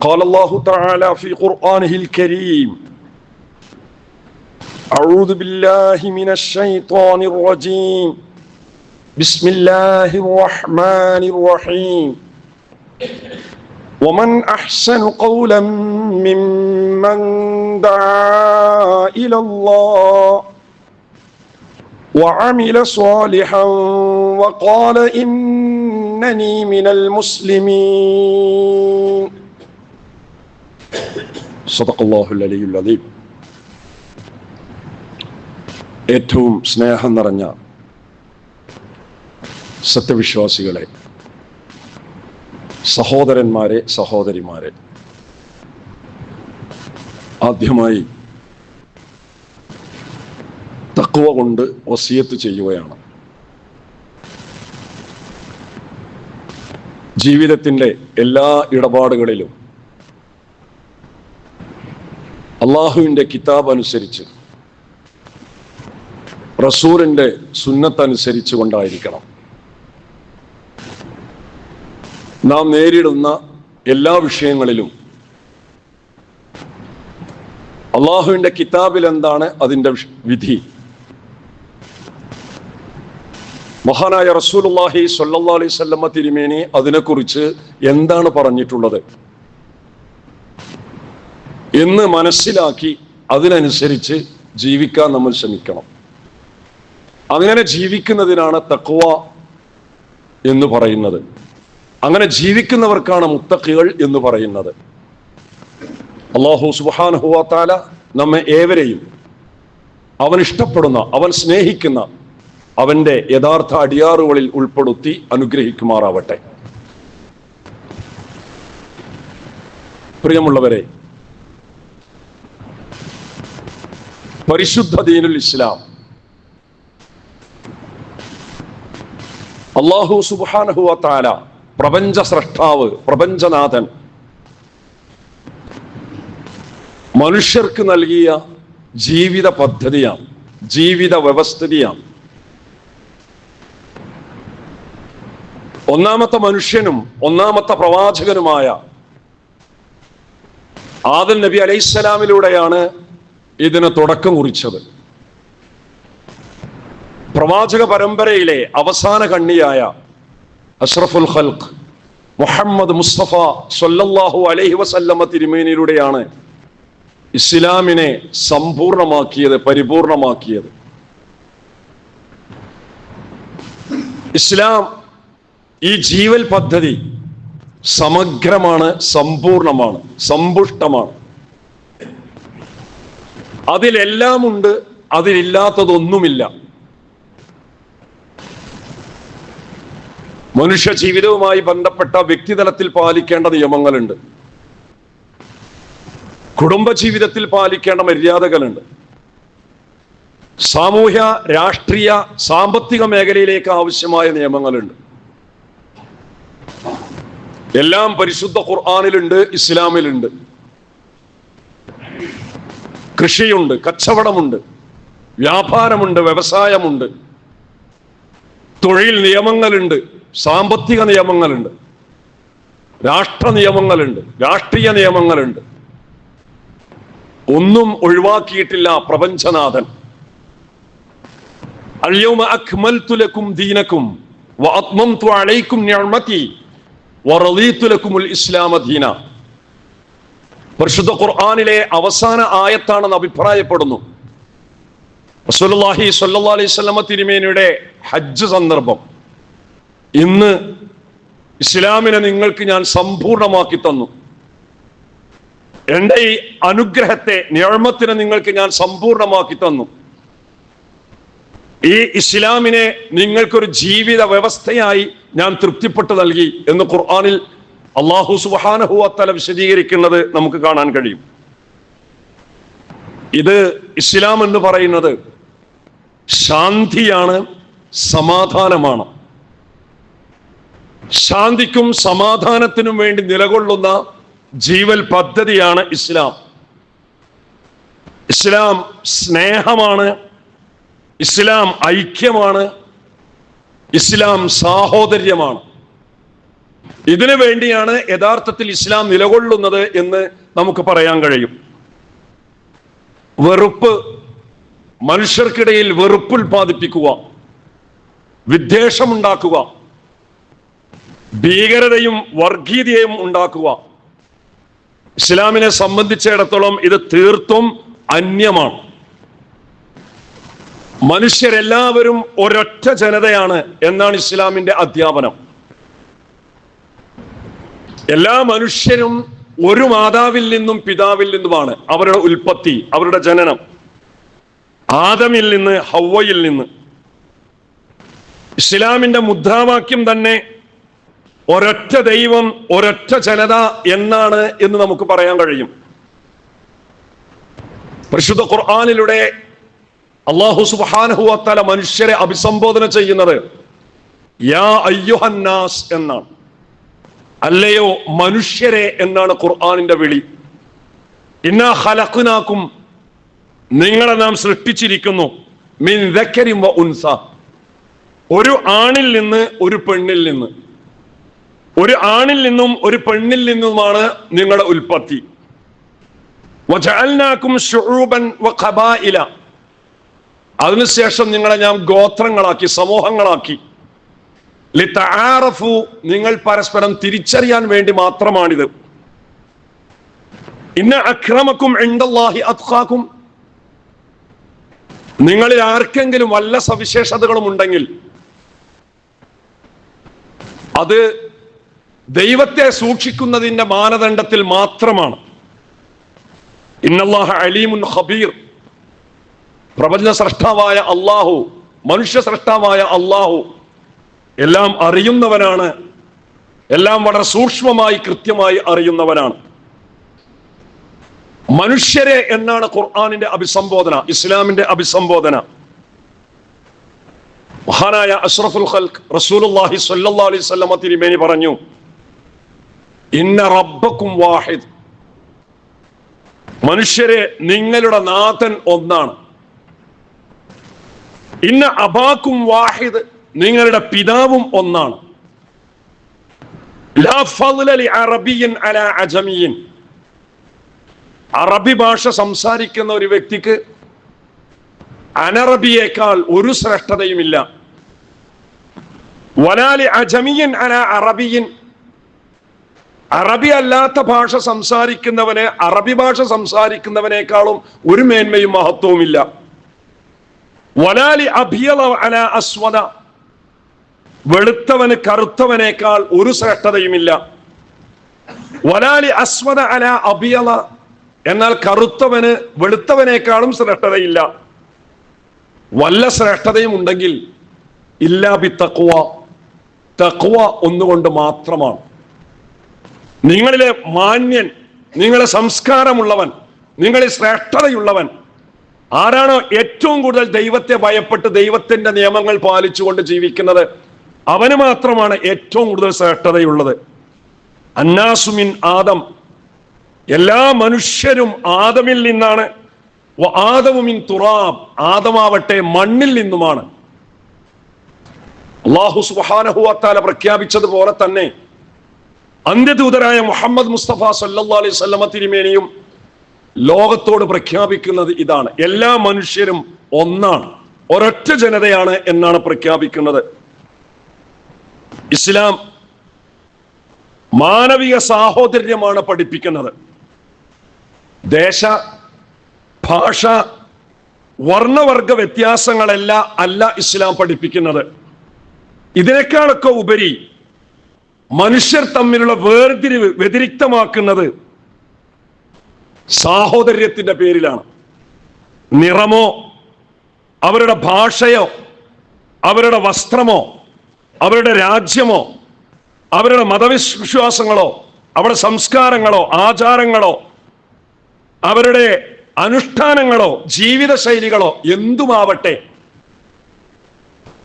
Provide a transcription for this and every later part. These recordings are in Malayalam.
قال الله تعالى في قرآنه الكريم أعوذ بالله من الشيطان الرجيم. بسم الله الرحمن الرحيم. ومن أحسن قولا ممن دعا إلى الله وعمل صالحا وقال إنني من المسلمين. സതക്കല്ലാഹുലീം ഏറ്റവും സ്നേഹം നിറഞ്ഞ സത്യവിശ്വാസികളെ സഹോദരന്മാരെ സഹോദരിമാരെ ആദ്യമായി തക്കുവ കൊണ്ട് വസിയത്ത് ചെയ്യുകയാണ്. ജീവിതത്തിന്റെ എല്ലാ ഇടപാടുകളിലും അള്ളാഹുവിന്റെ കിതാബ് അനുസരിച്ച് റസൂറിന്റെ സുന്നത്തനുസരിച്ച് കൊണ്ടായിരിക്കണം. നാം നേരിടുന്ന എല്ലാ വിഷയങ്ങളിലും അള്ളാഹുവിന്റെ കിതാബിൽ എന്താണ് അതിന്റെ വിധി? മഹാനായ റസൂലുള്ളാഹി അള്ളാഹി അലൈഹി വസല്ലമ തിരുമേനി അതിനെക്കുറിച്ച് എന്താണ് പറഞ്ഞിട്ടുള്ളത്? എന്ന് മനസ്സിലാക്കി അതിനനുസരിച്ച് ജീവിക്കാൻ നമ്മൾ ശ്രമിക്കണം. അങ്ങനെ ജീവിക്കുന്നതിനാണ് തക്വ എന്ന് പറയുന്നത്. അങ്ങനെ ജീവിക്കുന്നവർക്കാണ് മുത്തക്കികൾ എന്ന് പറയുന്നത്. അള്ളാഹു സുബാനുഹുവാത്താല നമ്മെ ഏവരെയും അവൻ ഇഷ്ടപ്പെടുന്ന അവൻ സ്നേഹിക്കുന്ന അവന്റെ യഥാർത്ഥ അടിയാറുകളിൽ ഉൾപ്പെടുത്തി അനുഗ്രഹിക്കുമാറാവട്ടെ. പ്രിയമുള്ളവരെ പരിശുദ്ധ ദീനുൽ ഇസ്ലാം. അള്ളാഹു സുബാനഹുവ താല പ്രപഞ്ച സ്രഷ്ടാവ് പ്രപഞ്ചനാഥൻ മനുഷ്യർക്ക് നൽകിയ ജീവിത പദ്ധതിയാണ് ജീവിത വ്യവസ്ഥിതിയാണ്. ഒന്നാമത്തെ മനുഷ്യനും ഒന്നാമത്തെ പ്രവാചകനുമായ ആദൽ നബി അലൈഹിസ്സലാമിലൂടെയാണ് ഇതിന് തുടക്കം കുറിച്ചത്. പ്രവാചക പരമ്പരയിലെ അവസാന കണ്ണിയായ അഷ്റഫുൽ ഖൽഖ് മുഹമ്മദ് മുസ്തഫ സൊല്ലാഹു അലൈഹി വസല്ലമ തിരുമേനിയിലൂടെയാണ് ഇസ്ലാമിനെ സമ്പൂർണമാക്കിയത് പരിപൂർണമാക്കിയത്. ഇസ്ലാം ഈ ജീവൽ പദ്ധതി സമഗ്രമാണ് സമ്പൂർണമാണ് സമ്പുഷ്ടമാണ്. അതിലെല്ലാം ഉണ്ട് അതിലില്ലാത്തതൊന്നുമില്ല. മനുഷ്യ ജീവിതവുമായി ബന്ധപ്പെട്ട വ്യക്തിതലത്തിൽ പാലിക്കേണ്ട നിയമങ്ങളുണ്ട്. കുടുംബജീവിതത്തിൽ പാലിക്കേണ്ട മര്യാദകളുണ്ട്. സാമൂഹ്യ രാഷ്ട്രീയ സാമ്പത്തിക മേഖലയിലേക്ക് ആവശ്യമായ നിയമങ്ങളുണ്ട്. എല്ലാം പരിശുദ്ധ ഖുർആാനിലുണ്ട് ഇസ്ലാമിലുണ്ട്. കൃഷിയുണ്ട് കച്ചവടമുണ്ട് വ്യാപാരമുണ്ട് വ്യവസായമുണ്ട്. തൊഴിൽ നിയമങ്ങളുണ്ട് സാമ്പത്തിക നിയമങ്ങളുണ്ട് രാഷ്ട്ര നിയമങ്ങളുണ്ട് രാഷ്ട്രീയ നിയമങ്ങളുണ്ട്. ഒന്നും ഒഴിവാക്കിയിട്ടില്ല പ്രപഞ്ചനാഥൻ. അൽയൗമ അക്മൽതു ലക്കും ദീനക്കും വഅത്മംതു അലൈക്കും നിഅമതി വറളീതു ലക്കുമുൽ ഇസ്ലാമ പരിശുദ്ധ ഖുർആാനിലെ അവസാന ആയത്താണെന്ന് അഭിപ്രായപ്പെടുന്നു. റസൂലുള്ളാഹി സ്വല്ലല്ലാഹി അലൈഹി വസല്ലമ തിരുമേനിയുടെ ഹജ്ജ് സന്ദർഭം. ഇന്ന് ഇസ്ലാമിനെ നിങ്ങൾക്ക് ഞാൻ സമ്പൂർണമാക്കി തന്നു. എന്റെ ഈ അനുഗ്രഹത്തെ നിയമത്തിനെ നിങ്ങൾക്ക് ഞാൻ സമ്പൂർണമാക്കി തന്നു. ഈ ഇസ്ലാമിനെ നിങ്ങൾക്കൊരു ജീവിത വ്യവസ്ഥയായി ഞാൻ തൃപ്തിപ്പെട്ടു നൽകി എന്ന് ഖുർആനിൽ അള്ളാഹു സുബാനഹുഅത്തല വിശദീകരിക്കുന്നത് നമുക്ക് കാണാൻ കഴിയും. ഇത് ഇസ്ലാം എന്ന് പറയുന്നത് ശാന്തിയാണ് സമാധാനമാണ്. ശാന്തിക്കും സമാധാനത്തിനും വേണ്ടി നിലകൊള്ളുന്ന ജീവൽ പദ്ധതിയാണ് ഇസ്ലാം. ഇസ്ലാം സ്നേഹമാണ് ഇസ്ലാം ഐക്യമാണ് ഇസ്ലാം സാഹോദര്യമാണ്. ഇതിനു വേണ്ടിയാണ് യഥാർത്ഥത്തിൽ ഇസ്ലാം നിലകൊള്ളുന്നത് എന്ന് നമുക്ക് പറയാൻ കഴിയും. വെറുപ്പ് മനുഷ്യർക്കിടയിൽ വെറുപ്പ് ഉൽപ്പാദിപ്പിക്കുക വിദ്വേഷമുണ്ടാക്കുക ഭീകരതയും വർഗീയതയും ഉണ്ടാക്കുക. ഇസ്ലാമിനെ സംബന്ധിച്ചിടത്തോളം ഇത് തീർത്തും അന്യമാണ്. മനുഷ്യരെല്ലാവരും ഒരൊറ്റ ജനതയാണ് എന്നാണ് ഇസ്ലാമിന്റെ അധ്യാപനം. എല്ലാ മനുഷ്യരും ഒരു മാതാവിൽ നിന്നും പിതാവിൽ നിന്നുമാണ്. അവരുടെ ഉൽപ്പത്തി അവരുടെ ജനനം. ആദമിൽ നിന്ന് ഹവ്വയിൽ നിന്ന്. ഇസ്ലാമിന്റെ മുദ്രാവാക്യം തന്നെ ഒരൊറ്റ ദൈവം ഒരൊറ്റ ജനത എന്നാണ് എന്ന് നമുക്ക് പറയാൻ കഴിയും. പരിശുദ്ധ ഖുർആാനിലൂടെ അള്ളാഹു സുബാനഹുഅത്തല മനുഷ്യരെ അഭിസംബോധന ചെയ്യുന്നത് യാ അയ്യുഹന്നാസ് എന്നാണ്. അല്ലയോ മനുഷ്യരെ എന്നാണ് ഖുർആാനിന്റെ വിളി. ഇന്നാ ഹലക്കുനാക്കും നിങ്ങളെ നാം സൃഷ്ടിച്ചിരിക്കുന്നു. മിൻ ഉൻസ. ഒരു ആണിൽ നിന്ന് ഒരു പെണ്ണിൽ നിന്ന്. ഒരു ആണിൽ നിന്നും ഒരു പെണ്ണിൽ നിന്നുമാണ് നിങ്ങളുടെ ഉൽപ്പത്തി ും. അതിനുശേഷം നിങ്ങളെ ഞാൻ ഗോത്രങ്ങളാക്കി സമൂഹങ്ങളാക്കി. ലിതആറഫു നിങ്ങൾ പരസ്പരം തിരിച്ചറിയാൻ വേണ്ടി മാത്രമാണിത്. ഇന്ന അക്രമക്കും നിങ്ങളിൽ ആർക്കെങ്കിലും വല്ല സവിശേഷതകളും ഉണ്ടെങ്കിൽ അത് ദൈവത്തെ സൂക്ഷിക്കുന്നതിന്റെ മാനദണ്ഡത്തിൽ മാത്രമാണ്. ഇന്നല്ലാഹ അലീമുൻ ഹബീർ പ്രപഞ്ച സൃഷ്ടാവായ അള്ളാഹു മനുഷ്യ സൃഷ്ടാവായ അള്ളാഹു എല്ലാം അറിയുന്നവനാണ്. എല്ലാം വളരെ സൂക്ഷ്മമായി കൃത്യമായി അറിയുന്നവനാണ്. മനുഷ്യരെ എന്നാണ് ഖുർആാനിന്റെ അഭിസംബോധന ഇസ്ലാമിന്റെ അഭിസംബോധന. മഹാനായ അഷ്റഫുൽ ഖൽഖ് റസൂലുള്ളാഹി സ്വല്ലല്ലാഹു അലൈഹി വസല്ലമ തിരുമേനി പറഞ്ഞു ഇന്ന റബ്ബക്കും വാഹിദ്. മനുഷ്യരെ നിങ്ങളുടെ നാഥൻ ഒന്നാണ്. ഇന്ന അബാക്കും വാഹിദ്. നിങ്ങളുടെ പിതാവും ഒന്നാണ്. അറബി ഭാഷ സംസാരിക്കുന്ന ഒരു വ്യക്തിക്ക് അനറബിയേക്കാൾ ഒരു ശ്രേഷ്ഠതയുമില്ല. വലാലി അജമിയൻ അന അറബിയൻ. അറബി അല്ലാത്ത ഭാഷ സംസാരിക്കുന്നവന് അറബി ഭാഷ സംസാരിക്കുന്നവനേക്കാളും ഒരു മേന്മയും മഹത്വവുമില്ല. വലാലി അഭിയല അന അസ്വദ. വെളുത്തവന് കറുത്തവനേക്കാൾ ഒരു ശ്രേഷ്ഠതയുമില്ല. വലാലി അസ്വദ അല അബിയല എന്നാൽ കറുത്തവന് വെളുത്തവനേക്കാളും ശ്രേഷ്ഠതയില്ല. വല്ല ശ്രേഷ്ഠതയും ഉണ്ടെങ്കിൽ ഇല്ലാ ബി തക്വ തക്വ ഒന്നുകൊണ്ട് മാത്രമാണ്. നിങ്ങളിലെ മാന്യൻ നിങ്ങളെ സംസ്കാരമുള്ളവൻ നിങ്ങളിൽ ശ്രേഷ്ഠതയുള്ളവൻ ആരാണോ ഏറ്റവും കൂടുതൽ ദൈവത്തെ ഭയപ്പെട്ട് ദൈവത്തിന്റെ നിയമങ്ങൾ പാലിച്ചുകൊണ്ട് ജീവിക്കുന്നത്? അവന് മാത്രമാണ് ഏറ്റവും കൂടുതൽ ശ്രേഷ്ഠതയുള്ളത്. അന്നാസുമിൻ ആദം. എല്ലാ മനുഷ്യരും ആദമിൽ നിന്നാണ്. ആദമുമിൻ തുറാബ്. ആദമാവട്ടെ മണ്ണിൽ നിന്നുമാണ്. അള്ളാഹു സുബാനഹുവാത്താല പ്രഖ്യാപിച്ചതുപോലെ തന്നെ അന്ത്യദൂതരായ മുഹമ്മദ് മുസ്തഫ സല്ലാ അലൈഹി സ്വല്ലമ തിരുമേനിയും ലോകത്തോട് പ്രഖ്യാപിക്കുന്നത് ഇതാണ്. എല്ലാ മനുഷ്യരും ഒന്നാണ്. ഒരൊറ്റ ജനതയാണ് എന്നാണ് പ്രഖ്യാപിക്കുന്നത്. ഇസ്ലാം മാനവിക സാഹോദര്യമാണ് പഠിപ്പിക്കുന്നത്. ദേശ ഭാഷ വർണവർഗ വ്യത്യാസങ്ങളല്ല അല്ല ഇസ്ലാം പഠിപ്പിക്കുന്നത്. ഇതിനേക്കാളൊക്കെ ഉപരി മനുഷ്യർ തമ്മിലുള്ള വേർതിരിവ് വ്യതിരിക്തമാക്കുന്നത് സാഹോദര്യത്തിന്റെ പേരിലാണ്. നിറമോ അവരുടെ ഭാഷയോ അവരുടെ വസ്ത്രമോ അവരുടെ രാജ്യമോ അവരുടെ മതവിശ്വാസങ്ങളോ അവരുടെ സംസ്കാരങ്ങളോ ആചാരങ്ങളോ അവരുടെ അനുഷ്ഠാനങ്ങളോ ജീവിത ശൈലികളോ എന്തുമാവട്ടെ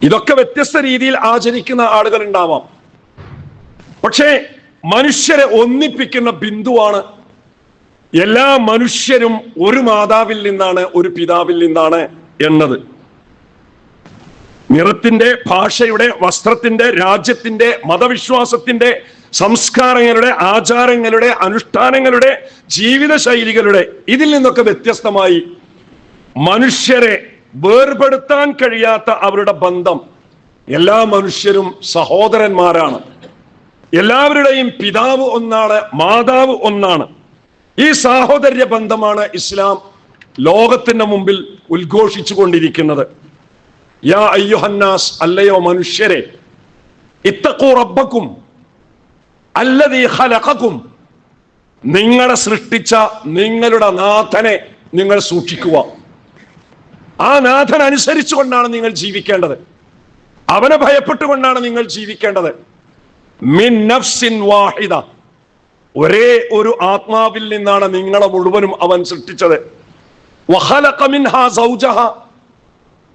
ഇതൊക്കെ വ്യത്യസ്ത രീതിയിൽ ആചരിക്കുന്ന ആളുകൾ ഉണ്ടാവാം പക്ഷേ മനുഷ്യരെ ഒന്നിപ്പിക്കുന്ന ബിന്ദുവാണ് എല്ലാ മനുഷ്യരും ഒരു മാതാവിൽ നിന്നാണ് ഒരു പിതാവിൽ നിന്നാണ് എന്നത്. നിറത്തിന്റെ ഭാഷയുടെ വസ്ത്രത്തിന്റെ രാജ്യത്തിന്റെ മതവിശ്വാസത്തിന്റെ സംസ്കാരങ്ങളുടെ ആചാരങ്ങളുടെ അനുഷ്ഠാനങ്ങളുടെ ജീവിത ശൈലികളുടെ ഇതിൽ നിന്നൊക്കെ വ്യത്യസ്തമായി മനുഷ്യരെ വേർപെടുത്താൻ കഴിയാത്ത അവരുടെ ബന്ധം എല്ലാ മനുഷ്യരും സഹോദരന്മാരാണ്. എല്ലാവരുടെയും പിതാവ് ഒന്നാണ് മാതാവ് ഒന്നാണ്. ഈ സാഹോദര്യ ബന്ധമാണ് ഇസ്ലാം ലോകത്തിന്റെ മുമ്പിൽ ഉദ്ഘോഷിച്ചു കൊണ്ടിരിക്കുന്നത്. യാ അയ്യുഹന്നാസ് അല്ലയോ മനുഷ്യരെ ഇത്തക്കൂ റബ്ബക്കും അല്ലതീ ഖലഖക്കും. നിങ്ങളെ സൃഷ്ടിച്ച നിങ്ങളുടെ നാഥനെ നിങ്ങൾ സൂക്ഷിക്കുക. ആ നാഥൻ അനുസരിച്ചുകൊണ്ടാണ് നിങ്ങൾ ജീവിക്കേണ്ടത്. അവനെ ഭയപ്പെട്ടുകൊണ്ടാണ് നിങ്ങൾ ജീവിക്കേണ്ടത്. മിൻ നഫ്സിൻ വാഹിദ. ഒരേ ഒരു ആത്മാവിൽ നിന്നാണ് നിങ്ങളെ മുഴുവനും അവൻ സൃഷ്ടിച്ചത്. വഖലഖ മിൻഹാ സൗജഹ.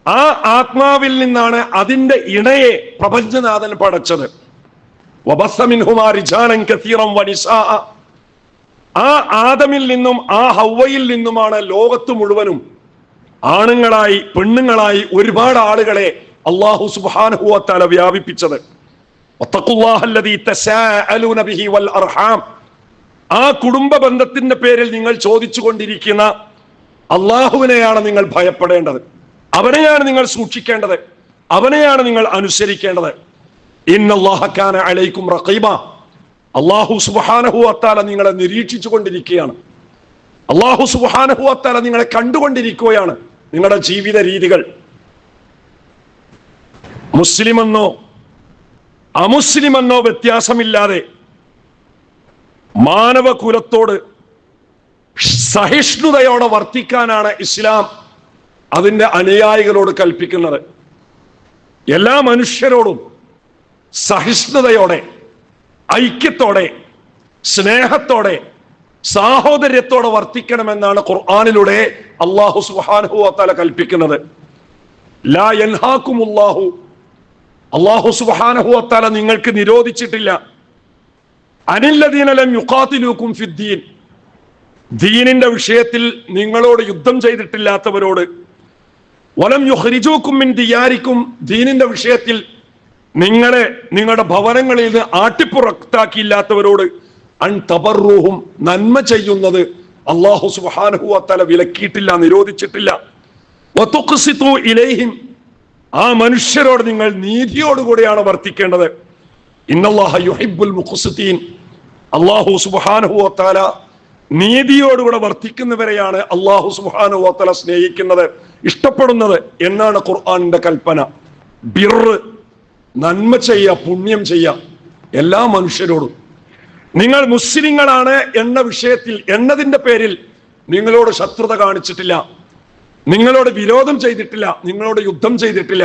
ആ ആത്മാവിൽ നിന്നാണ് അതിന്റെ ഇണയെ പ്രപഞ്ചനാഥൻ പടച്ചത്. ആ ആദമിൽ നിന്നും ആ ഹൗവയിൽ നിന്നുമാണ് ലോകത്ത് മുഴുവനും ആണുങ്ങളായി പെണ്ണുങ്ങളായി ഒരുപാട് ആളുകളെ അള്ളാഹു സുബാനുഹുവത്താല വ്യാപിപ്പിച്ചത്. ആ കുടുംബ ബന്ധത്തിന്റെ പേരിൽ നിങ്ങൾ ചോദിച്ചു കൊണ്ടിരിക്കുന്ന അള്ളാഹുവിനെയാണ് നിങ്ങൾ ഭയപ്പെടേണ്ടത്. അവനെയാണ് നിങ്ങൾ സൂക്ഷിക്കേണ്ടത്. അവനെയാണ് നിങ്ങൾ അനുസരിക്കേണ്ടത്. ഇന്നല്ലാഹക്കാന അലൈക്കും റഖീബ. അള്ളാഹു സുബാനഹു അത്താല നിങ്ങളെ നിരീക്ഷിച്ചു കൊണ്ടിരിക്കുകയാണ് അള്ളാഹു സുബാനഹു അത്താല നിങ്ങളെ കണ്ടുകൊണ്ടിരിക്കുകയാണ് നിങ്ങളുടെ ജീവിത രീതികൾ. മുസ്ലിമെന്നോ അമുസ്ലിമെന്നോ വ്യത്യാസമില്ലാതെ മാനവകുലത്തോട് സഹിഷ്ണുതയോടെ വർത്തിക്കാനാണ് ഇസ്ലാം. അതിന്റെ അനുയായികളോട് കൽപ്പിക്കുന്നത്. എല്ലാ മനുഷ്യരോടും സഹിഷ്ണുതയോടെ ഐക്യത്തോടെ സ്നേഹത്തോടെ സാഹോദര്യത്തോടെ വർത്തിക്കണമെന്നാണ് ഖുർആാനിലൂടെ അള്ളാഹു സുഹാനുഹു അത്താല കൽപ്പിക്കുന്നത്. ലാ യൻഹാക്കുമുല്ലാഹു അള്ളാഹു സുഹാനഹു അത്താല നിങ്ങൾക്ക് നിരോധിച്ചിട്ടില്ല. അനില്ലദീനലം യുക്കാത്തിലൂക്കും ഫിദ്ദീൻ. ദീനിന്റെ വിഷയത്തിൽ നിങ്ങളോട് യുദ്ധം ചെയ്തിട്ടില്ലാത്തവരോട് വലം യുഹരിജൂക്കും മിൻ ദിയാരിക്കും ദീനിന്റെ വിഷയത്തിൽ നിങ്ങളെ നിങ്ങളുടെ ഭവനങ്ങളിൽ നിന്ന് ആട്ടിപ്പുറത്താക്കിയില്ലാത്തവരോട് അൺ തബറൂഹും നന്മ ചെയ്യുന്നത് അള്ളാഹു സുബാനഹു അത്തല വിലക്കിയിട്ടില്ല നിരോധിച്ചിട്ടില്ല. ഇലേഹിം ആ മനുഷ്യരോട് നിങ്ങൾ നീതിയോടുകൂടിയാണ് വർത്തിക്കേണ്ടത്. ഇന്നല്ലാഹ യുഹിബുൽ മുഖുസുദ്ദീൻ അള്ളാഹു സുബാനഹു വതആല നീതിയോടുകൂടെ വർത്തിക്കുന്നവരെയാണ് അള്ളാഹു സുഹാന വതആല സ്നേഹിക്കുന്നത് ഇഷ്ടപ്പെടുന്നത് എന്നാണ് ഖുർആാനിന്റെ കൽപ്പന. ബിറ് നന്മ ചെയ്യ പുണ്യം ചെയ്യ എല്ലാ മനുഷ്യരോടും. നിങ്ങൾ മുസ്ലിങ്ങളാണ് എന്ന വിഷയത്തിൽ എന്നതിന്റെ പേരിൽ നിങ്ങളോട് ശത്രുത കാണിച്ചിട്ടില്ല. നിങ്ങളോട് വിരോധം ചെയ്തിട്ടില്ല നിങ്ങളോട് യുദ്ധം ചെയ്തിട്ടില്ല.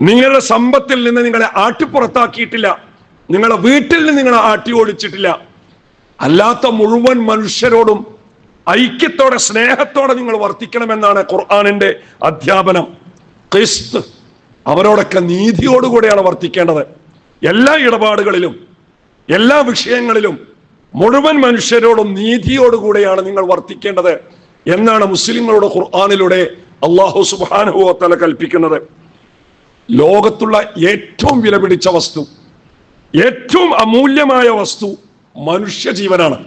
നിങ്ങളുടെ സമ്പത്തിൽ നിന്ന് നിങ്ങളെ ആട്ടിപ്പുറത്താക്കിയിട്ടില്ല. നിങ്ങളുടെ വീട്ടിൽ നിന്ന് നിങ്ങളെ ആട്ടി ഓടിച്ചിട്ടില്ല അല്ലാത്ത മുഴുവൻ മനുഷ്യരോടും ഐക്യത്തോടെ സ്നേഹത്തോടെ നിങ്ങൾ വർത്തിക്കണമെന്നാണ് ഖുർആാനിന്റെ അധ്യാപനം. ക്രിസ്ത് അവരോടൊക്കെ നീതിയോടുകൂടെയാണ് വർത്തിക്കേണ്ടത്. എല്ലാ ഇടപാടുകളിലും എല്ലാ വിഷയങ്ങളിലും മുഴുവൻ മനുഷ്യരോടും നീതിയോടുകൂടെയാണ് നിങ്ങൾ വർത്തിക്കേണ്ടത് എന്നാണ് മുസ്ലിങ്ങളോട് ഖുർആാനിലൂടെ അള്ളാഹു സുബാനുഭവത്തല കൽപ്പിക്കുന്നത്. ലോകത്തുള്ള ഏറ്റവും വിലപിടിച്ച വസ്തു ഏറ്റവും അമൂല്യമായ വസ്തു മനുഷ്യ ജീവനാണ്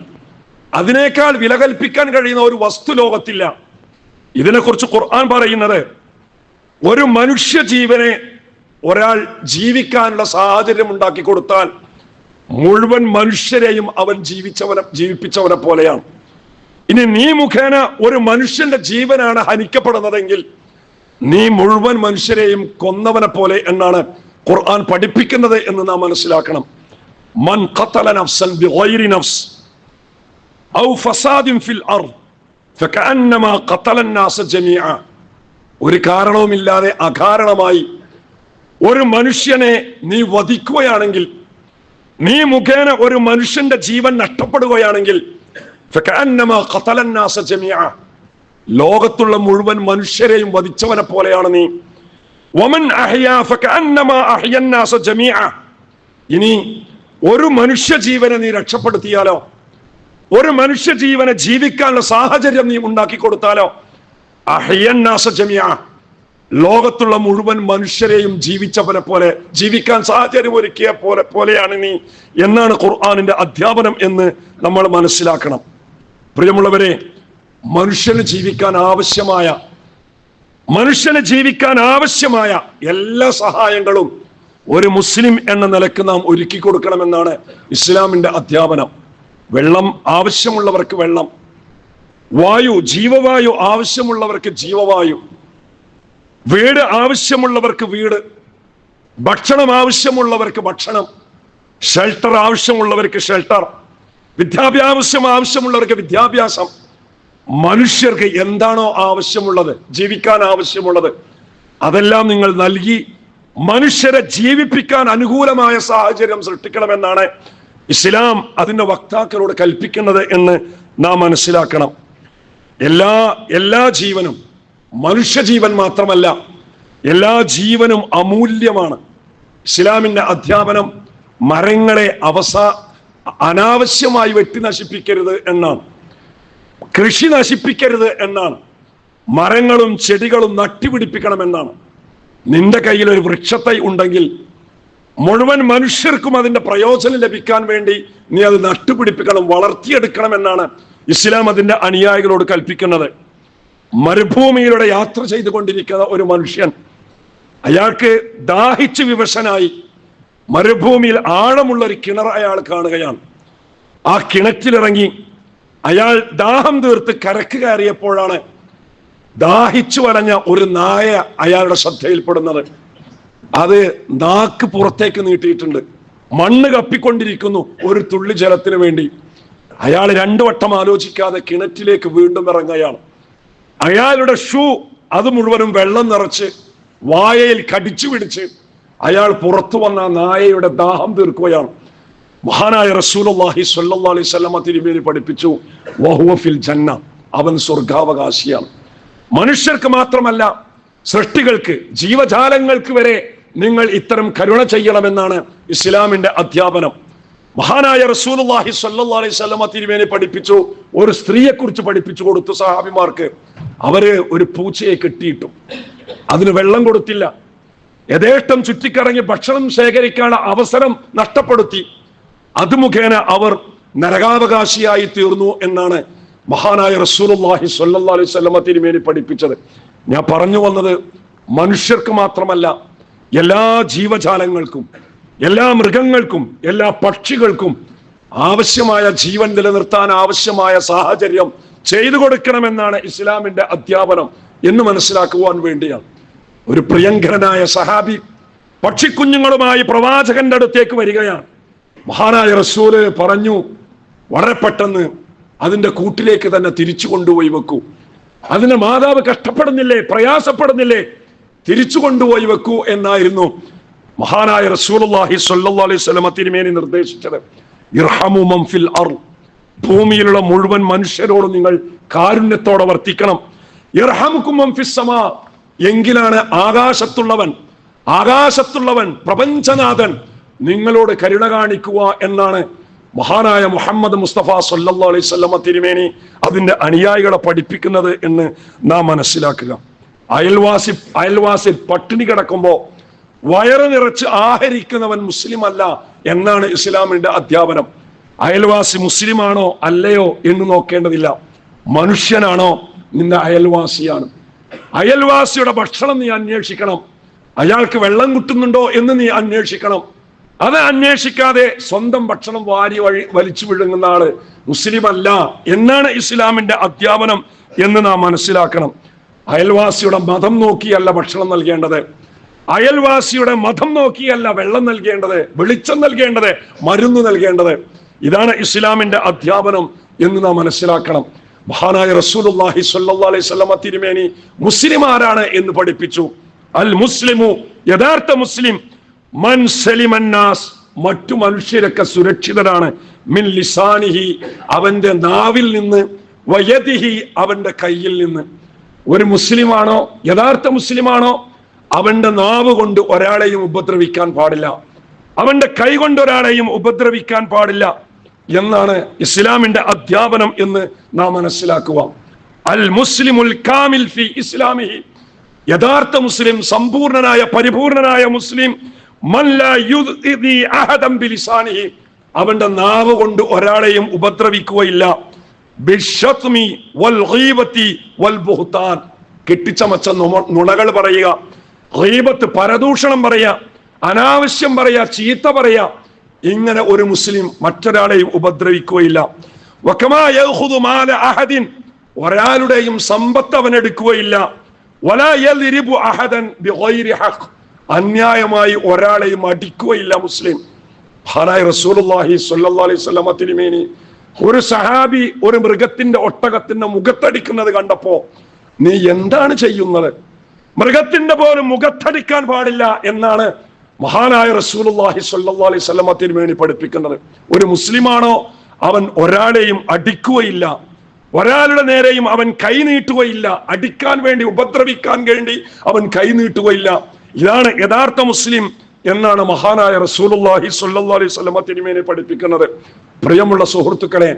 അതിനേക്കാൾ വില കൽപ്പിക്കാൻ കഴിയുന്ന ഒരു വസ്തു ലോകത്തില്ല. ഇതിനെക്കുറിച്ച് ഖുർആൻ പറയുന്നത് ഒരു മനുഷ്യ ജീവനെ ഒരാൾ ജീവിക്കാനുള്ള സാഹചര്യം ഉണ്ടാക്കി കൊടുത്താൽ മുഴുവൻ മനുഷ്യരെയും അവൻ ജീവിച്ചവനെ ജീവിപ്പിച്ചവനെ പോലെയാണ്. ഇനി നീ മുഖേന ഒരു മനുഷ്യന്റെ ജീവനാണ് ഹനിക്കപ്പെടുന്നതെങ്കിൽ നീ മുഴുവൻ മനുഷ്യരെയും കൊന്നവനെ പോലെ എന്നാണ് ഖുർആൻ പഠിപ്പിക്കുന്നത് എന്ന് നാം മനസ്സിലാക്കണം. മൻ ഖതല നഫ്സൻ ബിഗൈരി നഫ്സ് ഔ ഫസാദിൻ ഫിൽ അർദ് ഫകഅന്നമാ ഖതല الناس ജമീഅ ഒരു കാരണവുമില്ലാതെ അകാരണമായി ഒരു മനുഷ്യനെ നീ വധിക്കുകയാണെങ്കിൽ നീ മുഖേന ഒരു മനുഷ്യന്റെ ജീവൻ നഷ്ടപ്പെടുകയാണെങ്കിൽ ഫകഅന്നമാ ഖതല الناس ജമീഅ ലോകത്തുള്ള മുഴുവൻ മനുഷ്യരെയും വധിച്ചവനെ പോലെയാണ് നീ വമൻ അഹ്യാ ഫകഅന്നമാ അഹ്യ الناس ജമീഅ ഇനി ഒരു മനുഷ്യ ജീവനെ നീ രക്ഷപ്പെടുത്തിയാലോ? ഒരു മനുഷ്യ ജീവനെ ജീവിക്കാനുള്ള സാഹചര്യം നീ ഉണ്ടാക്കി കൊടുത്താലോ? അഹയ്യന്നാസജമിയ ലോകത്തുള്ള മുഴുവൻ മനുഷ്യരെയും ജീവിച്ചവനെ പോലെ ജീവിക്കാൻ സാഹചര്യം ഒരുക്കിയ പോലെ പോലെയാണ് നീ എന്നാണ് ഖുർആാനിന്റെ അധ്യാപനം എന്ന് നമ്മൾ മനസ്സിലാക്കണം. പ്രിയമുള്ളവരെ മനുഷ്യന് ജീവിക്കാൻ ആവശ്യമായ മനുഷ്യന് ജീവിക്കാൻ ആവശ്യമായ എല്ലാ സഹായങ്ങളും ഒരു മുസ്ലിം എന്ന നിലയ്ക്ക് നാം ഒരുക്കി കൊടുക്കണമെന്നാണ് ഇസ്ലാമിന്റെ അധ്യാപനം. വെള്ളം ആവശ്യമുള്ളവർക്ക് വെള്ളം വായു ജീവവായു ആവശ്യമുള്ളവർക്ക് ജീവവായു വീട് ആവശ്യമുള്ളവർക്ക് വീട് ഭക്ഷണം ആവശ്യമുള്ളവർക്ക് ഭക്ഷണം ഷെൽട്ടർ ആവശ്യമുള്ളവർക്ക് ഷെൽട്ടർ വിദ്യാഭ്യാസം ആവശ്യമുള്ളവർക്ക് വിദ്യാഭ്യാസം. മനുഷ്യർക്ക് എന്താണോ ആവശ്യമുള്ളത് ജീവിക്കാൻ ആവശ്യമുള്ളത് അതെല്ലാം നിങ്ങൾ നൽകി മനുഷ്യരെ ജീവിപ്പിക്കാൻ അനുകൂലമായ സാഹചര്യം സൃഷ്ടിക്കണമെന്നാണ് ഇസ്ലാം അതിന്റെ വക്താക്കളോട് കൽപ്പിക്കുന്നത് എന്ന് നാം മനസ്സിലാക്കണം. എല്ലാ എല്ലാ ജീവനും മനുഷ്യജീവൻ മാത്രമല്ല എല്ലാ ജീവനും അമൂല്യമാണ്. ഇസ്ലാമിന്റെ അധ്യാപനം മരങ്ങളെ അവസ അനാവശ്യമായി വെട്ടി നശിപ്പിക്കരുത് എന്നാണ്. കൃഷി നശിപ്പിക്കരുത് എന്നാണ്. മരങ്ങളും ചെടികളും നട്ടുപിടിപ്പിക്കണമെന്നാണ്. നിന്റെ കയ്യിൽ ഒരു വൃക്ഷത്തൈ ഉണ്ടെങ്കിൽ മുഴുവൻ മനുഷ്യർക്കും അതിന്റെ പ്രയോജനം ലഭിക്കാൻ വേണ്ടി നീ അത് നട്ടുപിടിപ്പിക്കണം വളർത്തിയെടുക്കണം എന്നാണ് ഇസ്ലാം അതിന്റെ അനുയായികളോട് കൽപ്പിക്കുന്നത്. മരുഭൂമിയിലൂടെ യാത്ര ചെയ്തുകൊണ്ടിരിക്കുന്ന ഒരു മനുഷ്യൻ അയാൾക്ക് ദാഹിച്ച് വിവശനായി മരുഭൂമിയിൽ ആഴമുള്ള ഒരു കിണർ അയാൾ കാണുകയാണ്. ആ കിണറ്റിലിറങ്ങി അയാൾ ദാഹം തീർത്ത് കരക്ക് കയറിയപ്പോഴാണ് ദാഹിച്ചു വലഞ്ഞ ഒരു നായ അയാളുടെ ശ്രദ്ധയിൽപ്പെടുന്നത്. അത് നാക്ക് പുറത്തേക്ക് നീട്ടിയിട്ടുണ്ട്. മണ്ണ് കപ്പിക്കൊണ്ടിരിക്കുന്നു ഒരു തുള്ളി ജലത്തിന് വേണ്ടി. അയാൾ രണ്ടു വട്ടം ആലോചിക്കാതെ കിണറ്റിലേക്ക് വീണ്ടും ഇറങ്ങുകയാണ്. അയാളുടെ ഷൂ അത് മുഴുവനും വെള്ളം നിറച്ച് വായയിൽ കടിച്ചു പിടിച്ച് അയാൾ പുറത്തു വന്ന നായയുടെ ദാഹം തീർക്കുകയാണ്. മഹാനായ റസൂലുള്ളാഹി സ്വല്ലല്ലാഹി അലൈഹി വസല്ലമ തിരുമേനി പഠിപ്പിച്ചു വഹുവഫിൽ ജന്ന അവൻ സ്വർഗാവകാശിയാണ്. മനുഷ്യർക്ക് മാത്രമല്ല സൃഷ്ടികൾക്ക് ജീവജാലങ്ങൾക്ക് വരെ നിങ്ങൾ ഇത്തരം കരുണ ചെയ്യണമെന്നാണ് ഇസ്ലാമിന്റെ അധ്യാപനം. മഹാനായ റസൂലുള്ളാഹി സ്വല്ലല്ലാഹി അലൈഹി തിരുമേനി പഠിപ്പിച്ചു. ഒരു സ്ത്രീയെ കുറിച്ച് പഠിപ്പിച്ചു കൊടുത്തു സഹാബിമാർക്ക്. അവർ ഒരു പൂച്ചയെ കെട്ടിയിട്ടു. അതിന് വെള്ളം കൊടുത്തില്ല. യഥേഷ്ടം ചുറ്റിക്കറങ്ങി ഭക്ഷണം ശേഖരിക്കാനുള്ള അവസരം നഷ്ടപ്പെടുത്തി. അത് മുഖേന അവർ നരകാവകാശിയായി തീർന്നു എന്നാണ് മഹാനായ റസൂലുള്ളാഹി സ്വല്ലല്ലാഹി അലൈഹി സ്വല്ലമ്മ തിരുമേനി പഠിപ്പിച്ചത്. ഞാൻ പറഞ്ഞു വന്നത് മനുഷ്യർക്ക് മാത്രമല്ല എല്ലാ ജീവജാലങ്ങൾക്കും എല്ലാ മൃഗങ്ങൾക്കും എല്ലാ പക്ഷികൾക്കും ആവശ്യമായ ജീവൻ നിലനിർത്താൻ ആവശ്യമായ സാഹചര്യം ചെയ്തു കൊടുക്കണമെന്നാണ് ഇസ്ലാമിന്റെ അധ്യാപനം എന്ന് മനസ്സിലാക്കുവാൻ വേണ്ടിയാണ്. ഒരു പ്രിയങ്കരനായ സഹാബി പക്ഷിക്കുഞ്ഞുങ്ങളുമായി പ്രവാചകന്റെ അടുത്തേക്ക് വരികയാണ്. മഹാനായ റസൂൽ പറഞ്ഞു വളരെ പെട്ടെന്ന് അതിന്റെ കൂട്ടിലേക്ക് തന്നെ തിരിച്ചു കൊണ്ടുപോയി വെക്കൂ. അതിന് മാതാവ് കഷ്ടപ്പെടുന്നില്ലേ? പ്രയാസപ്പെടുന്നില്ലേ? തിരിച്ചു കൊണ്ടുപോയി വെക്കൂ എന്നായിരുന്നു മഹാനായ വസല്ലമ തിരുമേനി നിർദ്ദേശിച്ചത്. ഇർഹമു മംഫിൽ അർൾ ഭൂമിയിലുള്ള മുഴുവൻ മനുഷ്യരോട് നിങ്ങൾ കാരുണ്യത്തോടെ വർത്തിക്കണം. ഇർഹമുക്കും സമാ. എങ്കിലാണ് ആകാശത്തുള്ളവൻ ആകാശത്തുള്ളവൻ പ്രപഞ്ചനാഥൻ നിങ്ങളോട് കരുണ കാണിക്കുക എന്നാണ് മഹാനായ മുഹമ്മദ് മുസ്തഫ സല്ലാ അലൈഹി വസല്ലമ തിരുമേനി അതിന്റെ അനുയായികളെ പഠിപ്പിക്കുന്നത് എന്ന് നാം മനസ്സിലാക്കുക. അയൽവാസി അയൽവാസി പട്ടിണി കിടക്കുമ്പോൾ വയറ് നിറച്ച് ആഹരിക്കുന്നവൻ മുസ്ലിം അല്ല എന്നാണ് ഇസ്ലാമിന്റെ അധ്യാപനം. അയൽവാസി മുസ്ലിമാണോ അല്ലയോ എന്ന് നോക്കേണ്ടതില്ല. മനുഷ്യനാണോ? നിന്റെ അയൽവാസിയാണ്. അയൽവാസിയുടെ ഭക്ഷണം നീ അന്വേഷിക്കണം. അയാൾക്ക് വെള്ളം കിട്ടുന്നുണ്ടോ എന്ന് നീ അന്വേഷിക്കണം. അത് അന്വേഷിക്കാതെ സ്വന്തം ഭക്ഷണം വാരി വഴി വലിച്ചു വിഴുങ്ങുന്ന മുസ്ലിം അല്ല എന്നാണ് ഇസ്ലാമിന്റെ അധ്യാപനം എന്ന് നാം മനസ്സിലാക്കണം. അയൽവാസിയുടെ മതം നോക്കിയല്ല ഭക്ഷണം നൽകേണ്ടത്. അയൽവാസിയുടെ മതം നോക്കിയല്ല വെള്ളം നൽകേണ്ടത് വെളിച്ചം നൽകേണ്ടത് മരുന്ന് നൽകേണ്ടത്. ഇതാണ് ഇസ്ലാമിന്റെ അധ്യാപനം എന്ന് നാം മനസ്സിലാക്കണം. മഹാനായ സ്വല്ലല്ലാഹി അലൈഹി തിരുമേനി മുസ്ലിം ആരാണ് എന്ന് പഠിപ്പിച്ചു. അൽ മുസ്ലിമു യഥാർത്ഥ മുസ്ലിം മൻ സലിമന്നാസ് മറ്റു മനുഷ്യരൊക്കെ സുരക്ഷിതരാണ്. മിൻ ലിസാനിഹി അവന്റെ നാവിൽ നിന്ന്. വയതിഹി അവന്റെ കയ്യിൽ നിന്ന്. ഒരു മുസ്ലിമാണോ? യഥാർത്ഥ മുസ്ലിമാണോ? അവന്റെ നാവ് കൊണ്ട് ഒരാളെയും ഉപദ്രവിക്കാൻ പാടില്ല. അവന്റെ കൈ കൊണ്ട് ഒരാളെയും ഉപദ്രവിക്കാൻ പാടില്ല. എന്നാണ് ഇസ്ലാമിന്റെ അധ്യാപനം എന്ന് നാം മനസ്സിലാക്കുക. അൽ മുസ്ലിമുൽ കാമിൽ ഫി ഇസ്ലാമിഹി. യഥാർത്ഥ മുസ്ലിം സമ്പൂർണനായ പരിപൂർണനായ മുസ്ലിം അവന്റെ നാവ് കൊണ്ട് ഒരാളെയും ഉപദ്രവിക്കുകയില്ല. കെട്ടിച്ചമച്ച നുണകൾ പറയുക. റീബത്ത് പരദൂഷണം പറയുക. അനാവശ്യം പറയുക ചീത്ത പറയുക. ഇങ്ങനെ ഒരു മുസ്ലിം മറ്റൊരാളെയും ഉപദ്രവിക്കുകയില്ല. ഒരാളുടെയും സമ്പത്ത് അവൻ എടുക്കുകയില്ല. അന്യായമായി ഒരാളെയും അടിക്കുകയില്ല മുസ്ലിം. ഹാനായി റസൂലുള്ളാഹി സ്വല്ലല്ലാഹി അലൈഹി തിരുമേനി ഒരു സഹാബി ഒരു മൃഗത്തിന്റെ ഒട്ടകത്തിന്റെ മുഖത്തടിക്കുന്നത് കണ്ടപ്പോ നീ എന്താണ് ചെയ്യുന്നത്? മൃഗത്തിന്റെ പോലും മുഖത്തടിക്കാൻ പാടില്ല എന്നാണ് മഹാനായ റസൂലുള്ളാഹി സ്വല്ലല്ലാഹി അലൈഹി വസല്ലമ തിരുമേനി പഠിപ്പിക്കുന്നത്. ഒരു മുസ്ലിമാണോ? അവൻ ഒരാളെയും അടിക്കുകയില്ല. ഒരാളുടെ നേരെയും അവൻ കൈ നീട്ടുകയില്ല. അടിക്കാൻ വേണ്ടി ഉപദ്രവിക്കാൻ വേണ്ടി അവൻ കൈ നീട്ടുകയില്ല. ഇതാണ് യഥാർത്ഥ മുസ്ലിം എന്നാണ് മഹാനായ റസൂലുള്ളാഹി സ്വല്ലല്ലാഹി അലൈഹി വസല്ലമ തിരുമേനി പഠിപ്പിക്കുന്നത്. പ്രിയമുള്ള സുഹൃത്തുക്കളെ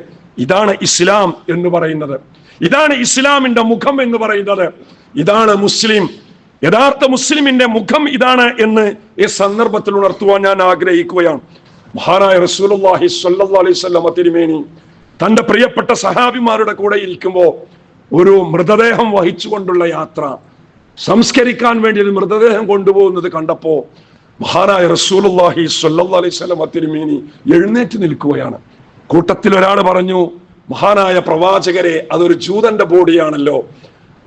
ഇതാണ് ഇസ്ലാം എന്ന് പറയുന്നത്. ഇതാണ് ഇസ്ലാമിന്റെ മുഖം എന്ന് പറയുന്നത്. ഇതാണ് മുസ്ലിം. യഥാർത്ഥ മുസ്ലിമിന്റെ മുഖം ഇതാണ് എന്ന് ഈ സന്ദർഭത്തിൽ ഉണർത്തുവാൻ ഞാൻ ആഗ്രഹിക്കുകയാണ്. മഹാനായ റസൂലുള്ളാഹി സ്വല്ലല്ലാഹി അലൈഹി വസല്ലമ തിരുമേനി തന്റെ പ്രിയപ്പെട്ട സഹാബിമാരുടെ കൂടെ ഇരിക്കുമ്പോൾ ഒരു മൃതദേഹം വഹിച്ചുകൊണ്ടുള്ള യാത്ര സംസ്കരിക്കാൻ വേണ്ടി ഒരു മൃതദേഹം കൊണ്ടുപോകുന്നത് കണ്ടപ്പോ മഹാനായ റസൂലുള്ളാഹി സ്വല്ലല്ലാഹി അലൈഹി തിരുമേനി എഴുന്നേറ്റ് നിൽക്കുകയാണ്. കൂട്ടത്തിൽ ഒരാൾ പറഞ്ഞു മഹാനായ പ്രവാചകരെ അതൊരു ജൂതന്റെ ബോഡിയാണല്ലോ.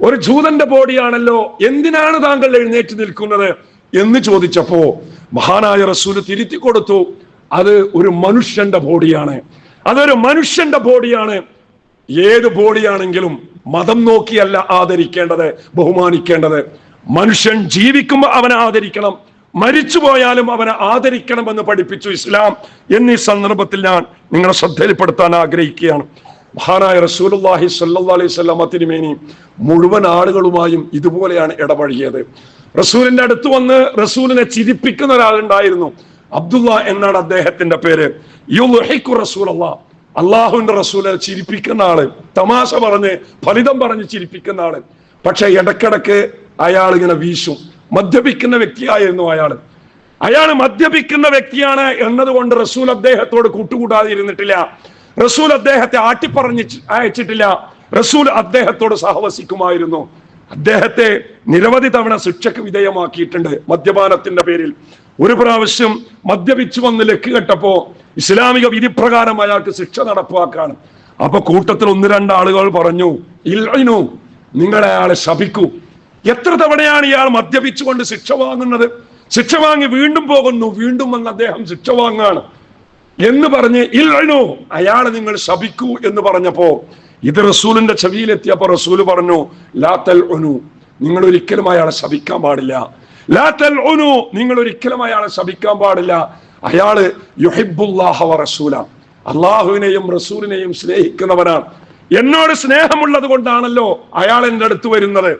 ഒരു ജൂതന്റെ ബോഡിയാണല്ലോ. എന്തിനാണ് താങ്കൾ എഴുന്നേറ്റ് നിൽക്കുന്നത്? എന്ന് ചോദിച്ചപ്പോ മഹാനായ റസൂൽ തിരുത്തി കൊടുത്തു അത് ഒരു മനുഷ്യന്റെ ബോഡിയാണ്. അതൊരു മനുഷ്യന്റെ ബോഡിയാണ്. ഏത് ബോഡിയാണെങ്കിലും മതം നോക്കിയല്ല ആദരിക്കേണ്ടത് ബഹുമാനിക്കേണ്ടത്. മനുഷ്യൻ ജീവിക്കുമ്പോൾ അവനെ ആദരിക്കണം മരിച്ചു പോയാലും അവനെ ആദരിക്കണമെന്ന് പഠിപ്പിച്ചു ഇസ്ലാം. എന്നീ സന്ദർഭത്തിൽ ഞാൻ നിങ്ങളെ ശ്രദ്ധയിൽപ്പെടുത്താൻ ആഗ്രഹിക്കുകയാണ്. മഹാനായ റസൂലുള്ളാഹി സ്വല്ലല്ലാഹി അലൈഹി വസല്ലമ തിരുമേനി മുഴുവൻ ആളുകളുമായും ഇതുപോലെയാണ് ഇടപഴകിയത്. റസൂലിന്റെ അടുത്ത് വന്ന് റസൂലിനെ ചിരിപ്പിക്കുന്ന ഒരാളുണ്ടായിരുന്നു. അബ്ദുള്ള എന്നാണ് അദ്ദേഹത്തിന്റെ പേര്. യുൽഹിഖു റസൂലല്ലാഹ്. അള്ളാഹുവിന്റെ റസൂലെ ചിരിപ്പിക്കുന്ന ആൾ. തമാശ പറഞ്ഞ് ഫലിതം പറഞ്ഞ് ചിരിപ്പിക്കുന്ന ആൾ. പക്ഷെ ഇടക്കിടക്ക് അയാൾ ഇങ്ങനെ വീശും. മദ്യപിക്കുന്ന വ്യക്തിയായിരുന്നു അയാൾ അയാൾ മദ്യപിക്കുന്ന വ്യക്തിയാണ് എന്നതുകൊണ്ട് റസൂൽ അദ്ദേഹത്തോട് കൂട്ടുകൂടാതിരുന്നിട്ടില്ല. റസൂൽ അദ്ദേഹത്തെ ആട്ടിപ്പറഞ്ഞ് അയച്ചിട്ടില്ല. റസൂൽ അദ്ദേഹത്തോട് സഹവസിക്കുമായിരുന്നു. അദ്ദേഹത്തെ നിരവധി തവണ ശിക്ഷക്ക് വിധേയമാക്കിയിട്ടുണ്ട് മദ്യപാനത്തിന്റെ പേരിൽ. ഒരു പ്രാവശ്യം മദ്യപിച്ചു വന്ന് ലക്ക് കെട്ടപ്പോ ഇസ്ലാമിക വിധിപ്രകാരം അയാൾക്ക് ശിക്ഷ നടപ്പാക്കാണ്. അപ്പൊ കൂട്ടത്തിൽ ഒന്ന് രണ്ട് ആളുകൾ പറഞ്ഞു ഇല്ലു നിങ്ങൾ അയാളെ ശപിക്കൂ. എത്ര തവണയാണ് ഇയാൾ മദ്യപിച്ചുകൊണ്ട് ശിക്ഷ വാങ്ങുന്നത്? ശിക്ഷ വാങ്ങി വീണ്ടും പോകുന്നു വീണ്ടും വന്ന് അദ്ദേഹം ശിക്ഷ വാങ്ങാണ് എന്ന് പറഞ്ഞ് ഇല്ലു അയാളെ നിങ്ങൾ ശപിക്കൂ എന്ന് പറഞ്ഞപ്പോ ഇത് റസൂലിന്റെ ചെവിയിലെത്തിയപ്പോ റസൂൽ പറഞ്ഞു ലാത്തൽ ഒനു നിങ്ങൾ ഒരിക്കലും അയാളെ ശപിക്കാൻ പാടില്ല. ലാത്തൽ നിങ്ങൾ ഒരിക്കലും അയാളെ ശപിക്കാൻ പാടില്ല. അയാൾ യുഹിബുല്ലാഹ വ റസൂല. അള്ളാഹുവിനെയും റസൂലിനെയും സ്നേഹിക്കുന്നവനാണ്. എന്നോട് സ്നേഹമുള്ളത് കൊണ്ടാണല്ലോ അയാൾ എന്റെ അടുത്ത് വരുന്നത്.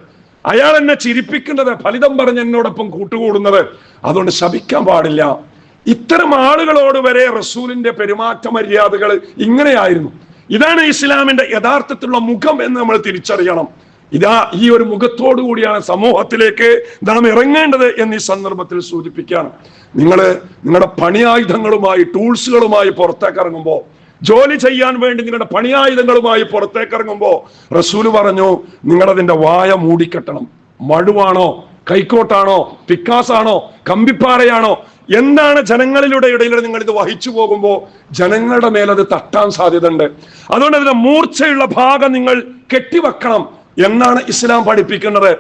അയാൾ എന്നെ ചിരിപ്പിക്കുന്നത് ഫലിതം പറഞ്ഞ് എന്നോടൊപ്പം കൂട്ടുകൂടുന്നത്. അതുകൊണ്ട് ശപിക്കാൻ പാടില്ല. ഇത്തരം ആളുകളോട് വരെ റസൂലിന്റെ പെരുമാറ്റ മര്യാദകൾ ഇങ്ങനെയായിരുന്നു. ഇതാണ് ഇസ്ലാമിന്റെ യഥാർത്ഥത്തിലുള്ള മുഖം എന്ന് നമ്മൾ തിരിച്ചറിയണം. ഇതാ ഈ ഒരു മുഖത്തോടു കൂടിയാണ് സമൂഹത്തിലേക്ക് നാം ഇറങ്ങേണ്ടത് എന്ന് ഈ സന്ദർഭത്തിൽ സൂചിപ്പിക്കുകയാണ്. നിങ്ങൾ നിങ്ങളുടെ പണിയായുധങ്ങളുമായി ടൂൾസുകളുമായി പുറത്തേക്ക് ഇറങ്ങുമ്പോൾ ജോലി ചെയ്യാൻ വേണ്ടി നിങ്ങളുടെ പണിയായുധങ്ങളുമായി പുറത്തേക്ക് ഇറങ്ങുമ്പോൾ റസൂൽ പറഞ്ഞു നിങ്ങളതിന്റെ വായ മൂടിക്കെട്ടണം. മഴുവാണോ കൈക്കോട്ടാണോ? പിക്കാസാണോ? കമ്പിപ്പാറയാണോ? എന്താണ് ജനങ്ങളിലൂടെ ഇടയിൽ നിങ്ങൾ ഇത് വഹിച്ചു പോകുമ്പോൾ ജനങ്ങളുടെ മേലത് തട്ടാൻ സാധ്യതയുണ്ട്. അതുകൊണ്ട് അതിന്റെ മൂർച്ചയുള്ള ഭാഗം നിങ്ങൾ കെട്ടിവെക്കണം. എന്നാണ് ഇസ്ലാം പഠിപ്പിക്കുന്നത്.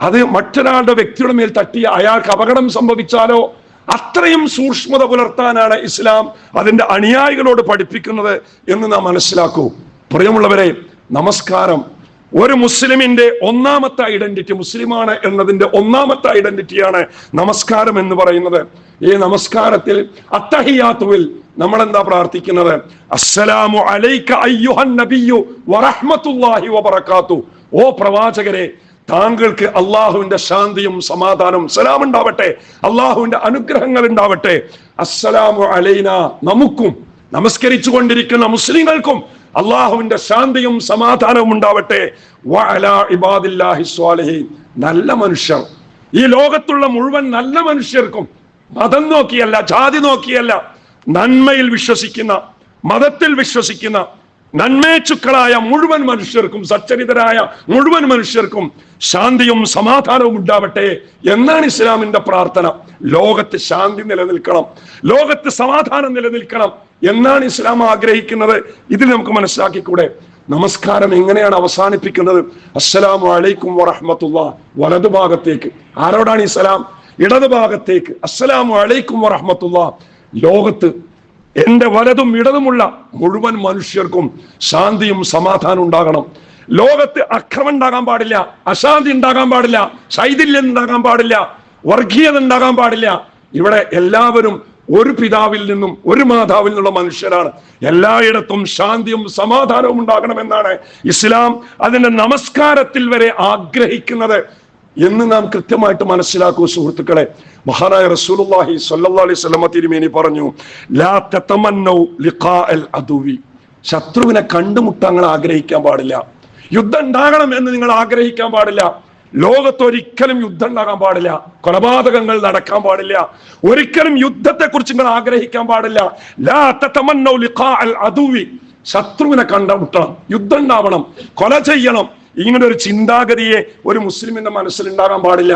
അത് മറ്റൊരാളുടെ വ്യക്തിയുടെ മേൽ തട്ടി അയാൾക്ക് അപകടം സംഭവിച്ചാലോ അത്രയും സൂക്ഷ്മത പുലർത്താനാണ് ഇസ്ലാം അതിന്റെ അനുയായികളോട് പഠിപ്പിക്കുന്നത് എന്ന് നാം മനസ്സിലാക്കൂ. പ്രിയമുള്ളവരെ നമസ്കാരം. ഒരു മുസ്ലിമിന്റെ ഒന്നാമത്തെ ഐഡന്റിറ്റി മുസ്ലിമാണ് എന്നതിന്റെ ഒന്നാമത്തെ ഐഡന്റിറ്റിയാണ് നമസ്കാരം എന്ന് പറയുന്നത്. ഈ നമസ്കാരത്തിൽ അത്തഹിയാത്തുവിൽ നമ്മൾ എന്താ പ്രാർത്ഥിക്കുന്നത്? അസ്സലാമു അലൈക അയ്യുഹൻ നബിയു വറഹ്മത്തുള്ളാഹി ഓ പ്രവാചകരെ താങ്കൾക്ക് അള്ളാഹുവിന്റെ ശാന്തിയും സമാധാനവും സലാം ഉണ്ടാവട്ടെ അള്ളാഹുവിന്റെ അനുഗ്രഹങ്ങൾ ഉണ്ടാവട്ടെ അസ്സലാമു അലൈന. നമുക്കും നമസ്കരിച്ചു കൊണ്ടിരിക്കുന്ന മുസ്ലിങ്ങൾക്കും അള്ളാഹുവിന്റെ ശാന്തിയും സമാധാനവും ഉണ്ടാവട്ടെ. നല്ല മനുഷ്യർ. ഈ ലോകത്തുള്ള മുഴുവൻ നല്ല മനുഷ്യർക്കും മതം നോക്കിയല്ല ജാതി നോക്കിയല്ല നന്മയിൽ വിശ്വസിക്കുന്ന മതത്തിൽ വിശ്വസിക്കുന്ന നന്മേച്ചുക്കളായ മുഴുവൻ മനുഷ്യർക്കും സച്ചരിതരായ മുഴുവൻ മനുഷ്യർക്കും ശാന്തിയും സമാധാനവും ഉണ്ടാവട്ടെ എന്നാണ് ഇസ്ലാമിന്റെ പ്രാർത്ഥന. ലോകത്ത് ശാന്തി നിലനിൽക്കണം ലോകത്ത് സമാധാനം നിലനിൽക്കണം എന്നാണ് ഇസ്ലാം ആഗ്രഹിക്കുന്നത്. ഇത് നമുക്ക് മനസ്സിലാക്കിക്കൂടെ? നമസ്കാരം എങ്ങനെയാണ് അവസാനിപ്പിക്കുന്നത്? അസ്സലാമു അലൈക്കും വലതു ഭാഗത്തേക്ക്. ആരോടാണ് ഇസ്ലാം ഇടതു ഭാഗത്തേക്ക്. അസ്സലാമു അലൈക്കും വറഹമത്തുള്ള. ലോകത്ത് എന്റെ വലതും ഇടതുമുള്ള മുഴുവൻ മനുഷ്യർക്കും ശാന്തിയും സമാധാനം ഉണ്ടാകണം. ലോകത്ത് അക്രമം ഉണ്ടാകാൻ പാടില്ല അശാന്തി ഉണ്ടാകാൻ പാടില്ല ശൈഥില്യം ഉണ്ടാകാൻ പാടില്ല വർഗീയത ഉണ്ടാകാൻ പാടില്ല. ഇവിടെ എല്ലാവരും ഒരു പിതാവിൽ നിന്നും ഒരു മാതാവിൽ നിന്നുള്ള മനുഷ്യരാണ്. എല്ലായിടത്തും ശാന്തിയും സമാധാനവും ഉണ്ടാകണമെന്നാണ് ഇസ്ലാം അതിന്റെ നമസ്കാരത്തിൽ വരെ ആഗ്രഹിക്കുന്നത്. എന്ന് നാം കൃത്യമായിട്ട് മനസ്സിലാക്കൂ സുഹൃത്തുക്കളെ. മഹാനായ റസൂലുള്ളാഹി സ്വല്ലല്ലാഹി അലൈഹി തിരുമേനി പറഞ്ഞു ലാ തതമന്നൗ ശത്രുവിനെ കണ്ടുമുട്ടാൻ ആഗ്രഹിക്കാൻ പാടില്ല. യുദ്ധം ഉണ്ടാകണം എന്ന് നിങ്ങൾ ആഗ്രഹിക്കാൻ പാടില്ല. ലോകത്ത് ഒരിക്കലും യുദ്ധം ഉണ്ടാകാൻ പാടില്ല. കൊലപാതകങ്ങൾ നടക്കാൻ പാടില്ല. ഒരിക്കലും യുദ്ധത്തെ കുറിച്ച് നിങ്ങൾ ആഗ്രഹിക്കാൻ പാടില്ല. ലാ തതമന്നൗ ശത്രുവിനെ കണ്ടുമുട്ടണം യുദ്ധം ഉണ്ടാവണം കൊല ചെയ്യണം ഇങ്ങനെ ഒരു ചിന്താഗതിയെ ഒരു മുസ്ലിമിന്റെ മനസ്സിൽ ഉണ്ടാകാൻ പാടില്ല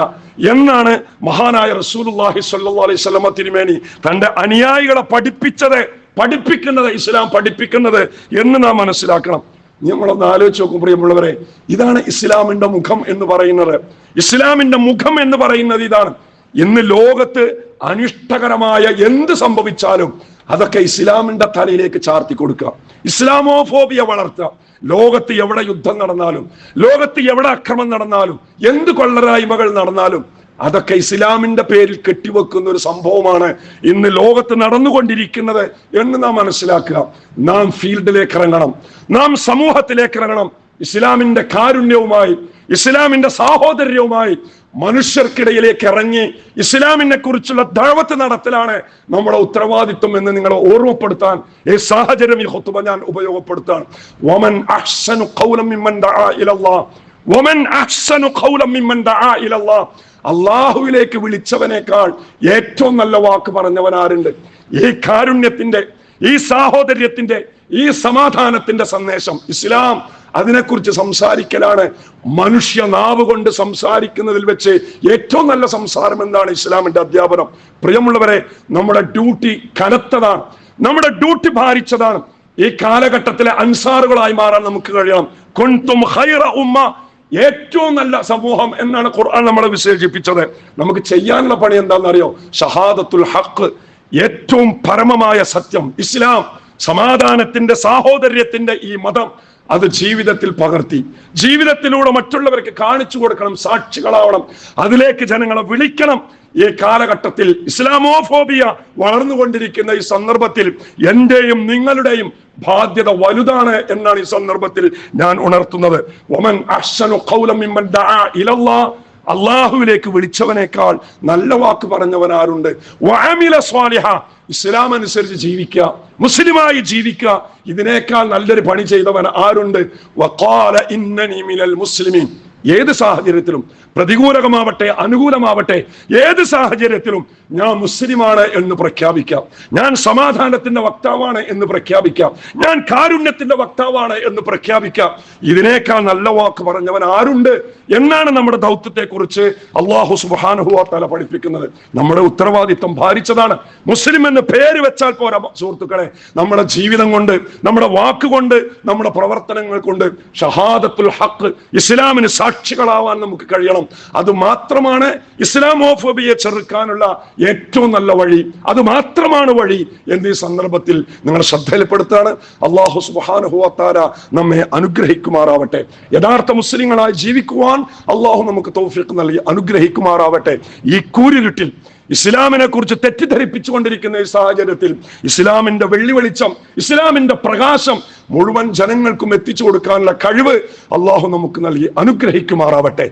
എന്നാണ് മഹാനായ റസൂലുള്ളാഹി സ്വല്ലല്ലാഹു അലൈഹി വസല്ലമ തിരുമേനി തന്റെ അനുയായികളെ പഠിപ്പിച്ചത് പഠിപ്പിക്കുന്നത് ഇസ്ലാം പഠിപ്പിക്കുന്നത് എന്ന് നാം മനസ്സിലാക്കണം. നമ്മളൊന്ന് ആലോചിച്ച് നോക്കും പ്രിയമുള്ളവരെ ഇതാണ് ഇസ്ലാമിന്റെ മുഖം എന്ന് പറയുന്നത്. ഇസ്ലാമിന്റെ മുഖം എന്ന് പറയുന്നത് ഇതാണ്. ഇന്ന് ലോകത്ത് അനിഷ്ടകരമായ എന്ത് സംഭവിച്ചാലും അതൊക്കെ ഇസ്ലാമിന്റെ തലയിലേക്ക് ചാർത്തി കൊടുക്കുക. ഇസ്ലാമോഫോബിയ വളർത്തുക. ലോകത്ത് എവിടെ യുദ്ധം നടന്നാലും ലോകത്ത് എവിടെ അക്രമം നടന്നാലും എന്ത് കൊള്ളരായ്മകൾ നടന്നാലും അതൊക്കെ ഇസ്ലാമിന്റെ പേരിൽ കെട്ടിവെക്കുന്ന ഒരു സംഭവമാണ് ഇന്ന് ലോകത്ത് നടന്നുകൊണ്ടിരിക്കുന്നത് എന്ന് നാം മനസ്സിലാക്കുക. നാം ഫീൽഡിലേക്ക് ഇറങ്ങണം. നാം സമൂഹത്തിലേക്ക് ഇറങ്ങണം. ഇസ്ലാമിന്റെ കാരുണ്യവുമായി ഇസ്ലാമിന്റെ സാഹോദര്യവുമായി മനുഷ്യർക്കിടയിലേക്ക് ഇറങ്ങി ഇസ്ലാമിനെ കുറിച്ചുള്ള ദഴവത്ത് നടത്തലാണ് നമ്മുടെ ഉത്തരവാദിത്വം എന്ന് നിങ്ങളെ ഓർമ്മപ്പെടുത്താൻ ഈ സാഹചര്യം ഈ ഹുത്തുബ ഞാൻ ഉപയോഗപ്പെടുത്താൻ വമൻ അഹ്സനു ഖൗലം ദആ വമൻ അഹ്സനു ഖൗലം ദആ അള്ളാഹുവിലേക്ക് വിളിച്ചവനേക്കാൾ ഏറ്റവും നല്ല വാക്ക് പറഞ്ഞവൻ ആരുണ്ട് ഈ കാരുണ്യത്തിന്റെ ഈ സാഹോദര്യത്തിന്റെ ഈ സമാധാനത്തിന്റെ സന്ദേശം ഇസ്ലാം അതിനെക്കുറിച്ച് സംസാരിക്കലാണ്. മനുഷ്യ നാവ് കൊണ്ട് സംസാരിക്കുന്നതിൽ വെച്ച് ഏറ്റവും നല്ല സംസാരം എന്താണ് ഇസ്ലാമിന്റെ അധ്യാപനം? പ്രിയമുള്ളവരെ നമ്മുടെ ഡ്യൂട്ടി കനത്തതാണ്. നമ്മുടെ ഡ്യൂട്ടി ഭാരിച്ചതാണ്. ഈ കാലഘട്ടത്തിലെ അൻസാറുകളായി മാറാൻ നമുക്ക് കഴിയണം. കൊണ്ടും ഹൈറ ഉമ്മ. ഏറ്റവും നല്ല സമൂഹം എന്നാണ് ഖുർആൻ നമ്മളെ വിശേഷിപ്പിച്ചത്. നമുക്ക് ചെയ്യാനുള്ള പണി എന്താണെന്നറിയോ? ഷഹാദത്തുൽ ഹക്ക് ഏറ്റവും പരമമായ സത്യം ഇസ്ലാം സമാധാനത്തിന്റെ സാഹോദര്യത്തിന്റെ ഈ മതം അത് ജീവിതത്തിൽ പകർത്തി. ജീവിതത്തിലൂടെ മറ്റുള്ളവർക്ക് കാണിച്ചു കൊടുക്കണം സാക്ഷികളാവണം അതിലേക്ക് ജനങ്ങളെ വിളിക്കണം. ഈ കാലഘട്ടത്തിൽ ഇസ്ലാമോഫോബിയ വളർന്നുകൊണ്ടിരിക്കുന്ന ഈ സന്ദർഭത്തിൽ എന്റെയും നിങ്ങളുടെയും ബാധ്യത വലുതാണ് എന്നാണ് ഈ സന്ദർഭത്തിൽ ഞാൻ ഉണർത്തുന്നത്. ഒമൻ അഹ്സനു ഖൗലം മിമ്മൻ ഇലല്ലാഹ് അള്ളാഹുവിലേക്ക് വിളിച്ചവനേക്കാൾ നല്ല വാക്ക് പറഞ്ഞവൻ ആരുണ്ട് വഅമില സ്വാലിഹ. ഇസ്ലാം അനുസരിച്ച് ജീവിക്കുക മുസ്ലിമായി ജീവിക്കുക ഇതിനേക്കാൾ നല്ലൊരു പണി ചെയ്തവൻ ആരുണ്ട്? വഖാല ഇന്നനി മിനൽ മുസ്ലിമീൻ. ഏത് സാഹചര്യത്തിലും പ്രതികൂലകമാവട്ടെ അനുകൂലമാവട്ടെ ഏത് സാഹചര്യത്തിലും ഞാൻ മുസ്ലിമാണ് എന്ന് പ്രഖ്യാപിക്കാം. ഞാൻ സമാധാനത്തിന്റെ വക്താവാണ് എന്ന് പ്രഖ്യാപിക്കാം. ഞാൻ കാരുണ്യത്തിന്റെ വക്താവാണ് എന്ന് പ്രഖ്യാപിക്കാം. ഇതിനേക്കാൾ നല്ല വാക്ക് പറഞ്ഞവൻ ആരുണ്ട് എന്നാണ് നമ്മുടെ ദൗത്യത്തെ കുറിച്ച് അള്ളാഹു സുബാനുഹുവ പഠിപ്പിക്കുന്നത്. നമ്മുടെ ഉത്തരവാദിത്വം ഭാരിച്ചതാണ്. മുസ്ലിം എന്ന് പേര് വെച്ചാൽ പോരാ സുഹൃത്തുക്കളെ. നമ്മുടെ ജീവിതം കൊണ്ട് നമ്മുടെ വാക്കുകൊണ്ട് നമ്മുടെ പ്രവർത്തനങ്ങൾ കൊണ്ട് ഷഹാദത്തുൽ ഹക്ക് ഇസ്ലാമിന് സാക്ഷികളാവാൻ നമുക്ക് കഴിയണം. അത് മാത്രമാണ് ഇസ്ലാമോഫോബിയെ ചെറുക്കാനുള്ള ഏറ്റവും നല്ല വഴി. അത് മാത്രമാണ് വഴി എന്നീ സന്ദർഭത്തിൽ നിങ്ങൾ ശ്രദ്ധയിൽപ്പെടുത്താണ്. അള്ളാഹു സുബാനുഹുവത്താര നമ്മെ അനുഗ്രഹിക്കുമാറാവട്ടെ. യഥാർത്ഥ മുസ്ലിങ്ങളായി ജീവിക്കുവാൻ അള്ളാഹു നമുക്ക് തോഫിക്ക് നൽകി അനുഗ്രഹിക്കുമാറാവട്ടെ. ഈ കൂരിരുട്ടിൽ ഇസ്ലാമിനെ കുറിച്ച് തെറ്റിദ്ധരിപ്പിച്ചുകൊണ്ടിരിക്കുന്ന ഈ സാഹചര്യത്തിൽ ഇസ്ലാമിന്റെ വെള്ളി വെളിച്ചം ഇസ്ലാമിന്റെ പ്രകാശം മുഴുവൻ ജനങ്ങൾക്കും എത്തിച്ചു കൊടുക്കാനുള്ള കഴിവ് അള്ളാഹു നമുക്ക് നൽകി അനുഗ്രഹിക്കുമാറാവട്ടെ.